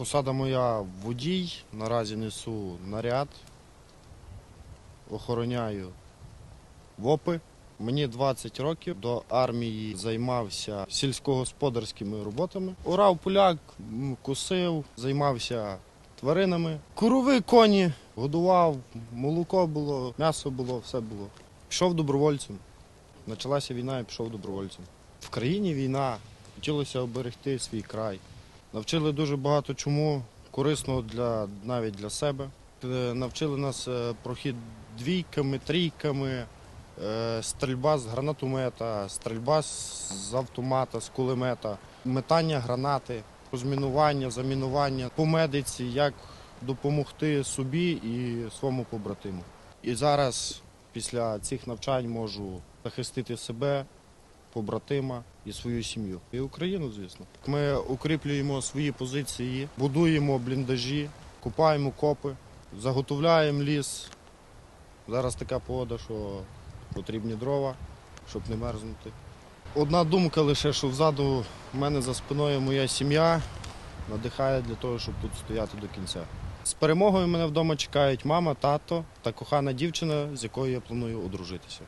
Посада моя водій. Наразі несу наряд, охороняю ВОПи. Мені 20 років. До армії займався сільськогосподарськими роботами. Орав поляк, косив, займався тваринами. Корови, коні, годував, молоко було, м'ясо було, все було. Пішов добровольцем. Почалася війна, я пішов добровольцем. В країні війна, хотілося оберегти свій край. Навчили дуже багато чому корисного для, навіть для себе. Е, Навчили нас е, прохід двійками, трійками, е, стрільба з гранатомета, стрільба з з автомата, з кулемета, метання гранати, розмінування, замінування по медиці, як допомогти собі і своєму побратиму. І зараз, після цих навчань, можу захистити себе, побратима і свою сім'ю. І Україну, звісно. Ми укріплюємо свої позиції, будуємо бліндажі, купаємо копи, заготовляємо ліс. Зараз така погода, що потрібні дрова, щоб не мерзнути. Одна думка лише, що взаду в мене за спиною моя сім'я надихає для того, щоб тут стояти до кінця. З перемогою мене вдома чекають мама, тато та кохана дівчина, з якою я планую одружитися.